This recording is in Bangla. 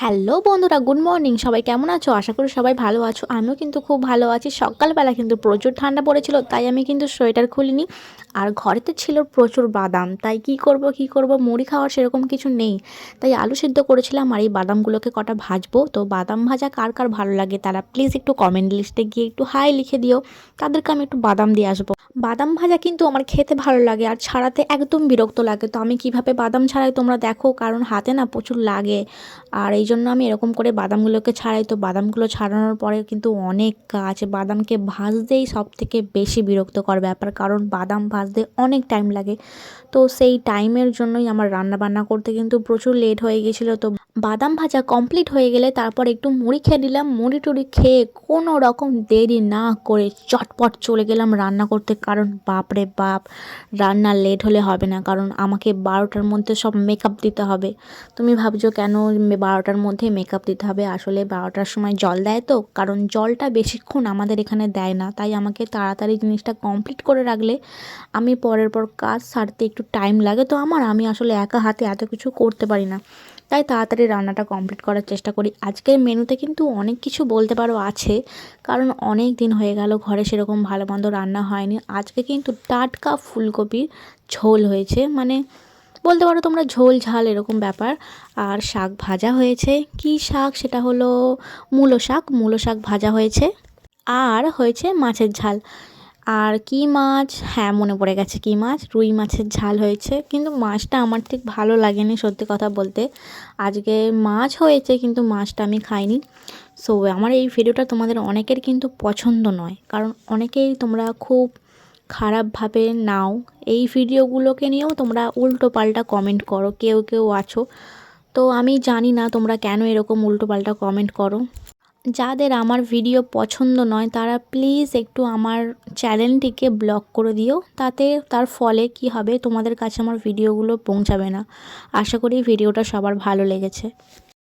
হ্যালো বন্ধুরা, গুড মর্নিং। সবাই কেমন আছো? আশা করি সবাই ভালো আছো। আমিও কিন্তু খুব ভালো আছি। সকালবেলা কিন্তু প্রচুর ঠান্ডা পড়েছিল, তাই আমি কিন্তু সোয়েটার খুলিনি। আর ঘরেতে ছিল প্রচুর বাদাম, তাই কি করব কি করব, মুড়ি খাওয়ার সেরকম কিছু নেই। তাই আলু সিদ্ধ করেছিলাম আর এই বাদামগুলোকে কটা ভাজবো। তো বাদাম ভাজা কার কার ভালো লাগে তারা প্লিজ একটু কমেন্ট লিস্টে গিয়ে একটু হাই লিখে দিও। তাদেরকে আমি একটু বাদাম দিয়ে আসব। বাদাম ভাজা কিন্তু আমার খেতে ভালো লাগে আর ছাড়াতে একদম বিরক্ত লাগে। তো আমি কীভাবে বাদাম ছাড়াই তোমরা দেখো, কারণ হাতে না প্রচুর লাগে। আর এই জন্য আমি এরকম করে বাদামগুলোকে ছাড়াই। তো বাদামগুলো ছাড়ানোর পরে কিন্তু অনেক কাজ। বাদামকে ভাজতেই সব থেকে বেশি বিরক্তকর ব্যাপার, কারণ বাদাম ভাজতে অনেক টাইম লাগে। তো সেই টাইমের জন্যই আমার রান্না বান্না করতে কিন্তু প্রচুর লেট হয়ে গেছিল। তো বাদাম ভাজা কমপ্লিট হয়ে গেলে তারপর একটু মুড়ি খেয়ে নিলাম। মুড়ি টুড়ি খেয়ে কোনো রকম দেরি না করে চটপট চলে গেলাম রান্না করতে। কারণ বাপরে বাপ, রান্না লেট হলে হবে না। কারণ আমাকে বারোটার মধ্যে সব মেকআপ দিতে হবে। তুমি ভাবছ কেন বারোটার মধ্যে মেকআপ দিতে হবে? আসলে বারোটার সময় জল দেয় তো। কারণ জলটা বেশিক্ষণ আমাদের এখানে দেয় না। তাই আমাকে তাড়াতাড়ি জিনিসটা কমপ্লিট করে রাখলে আমি পরের পর কাজ সারতে একটু টাইম লাগে। তো আমার, আমি আসলে একা হাতে এত কিছু করতে পারি না। তাই তাড়াতাড়ি রান্নাটা কমপ্লিট করার চেষ্টা করি। আজকের মেনুতে কিন্তু অনেক কিছু বলতে পারো আছে, কারণ অনেক দিন হয়ে গেল, ঘরে সেরকম ভালো মন্দ রান্না হয়নি। আজকে কিন্তু টাটকা ফুলকপির ঝোল হয়েছে মানে বলতে পারো তোমরা ঝোল ঝাল এরকম ব্যাপার। আর শাক ভাজা হয়েছে, কি শাক সেটা হলো মূলো শাক মূলো শাক ভাজা হয়েছে। আর হয়েছে মাছের ঝাল। আর কি মাছ? হ্যাঁ মনে পড়ে গেছে কি মাছ? রুই মাছের ঝাল হয়েছে, কিন্তু মাছটা আমার ঠিক ভালো লাগেনি সত্যি কথা বলতে। আজকে মাছ হয়েছে, কিন্তু মাছটা আমি খাইনি। সো, আমার এই ভিডিওটা তোমাদের অনেকের কিন্তু পছন্দ নয়, কারণ অনেকেই তোমরা খুব খারাপভাবে নাও। এই ভিডিওগুলোকে নিয়েও তোমরা উল্টো পাল্টা কমেন্ট করো, কেউ কেউ আছো। তো আমি জানি না তোমরা কেন এরকম উল্টো পাল্টা কমেন্ট করো। যাদের আমার ভিডিও পছন্দ নয়, তারা প্লিজ একটু আমার চ্যানেলটিকে ব্লক করে দিও। তাতে তার ফলে কি হবে? তোমাদের কাছে আমার ভিডিওগুলো পৌঁছাবে না। আশা করি ভিডিওটা সবার ভালো লেগেছে।